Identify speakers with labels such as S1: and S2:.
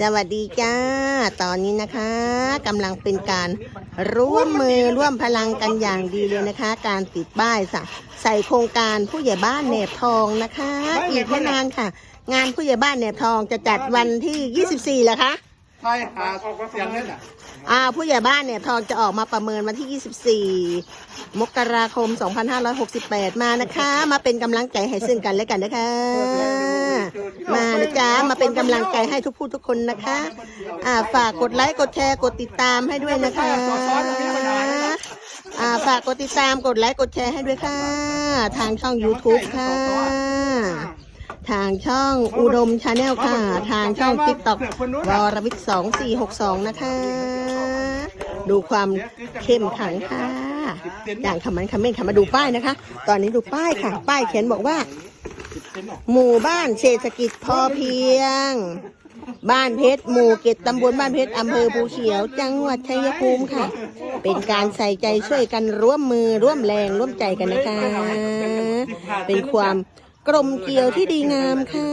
S1: สวัสดีจ้า ตอนนี้นะคะกำลังเป็นการร่วมมือร่วมพลังกันอย่างดีเลยนะคะ การติดป้ายสะใส่โครงการผู้ใหญ่บ้านแหนบทองนะคะ อีกไม่นานค่ะ งานผู้ใหญ่บ้านแหนบทองจะจัดวันที่ 24เหรอคะ
S2: ใช่หาเสียงเล่นอะ
S1: อ่าผู้ใหญ่บ้านเนี่ยทองจะออกมาประเมินวันที่ 24 มกราคม 2568 มานะคะ มาเป็นกำลังใจให้ซึ่งกันและกันนะคะ มานะจ๊ะมาเป็นกำลังใจให้ทุกผู้ทุกคนนะคะ อ่าฝากกดไลค์กดแชร์กดติดตามให้ด้วยนะคะ อ่าฝากกดติดตามกดไลค์กดแชร์ให้ด้วยค่ะ ทางช่อง YouTube ค่ะ ทางช่องอุดมชาแนลค่ะ ทางช่อง TikTok วรวิทย์2462นะคะ ดูความเข้มขังค่ะ อย่างคำมันคำเม่นค่ะมาดูป้ายนะคะ ตอนนี้ดูป้ายค่ะ ป้ายเขียนบอกว่า หมู่บ้านเศรษฐกิจพอเพียง บ้านเพชรหมู่เกตตำบลบ้านเพชรอำเภอภูเขียว จังหวัดชัยภูมิค่ะ เป็นการใส่ใจช่วยกันร่วมมือร่วมแรงร่วมใจกันนะคะ เป็นความ กลมเกลียวที่ดีงามค่ะ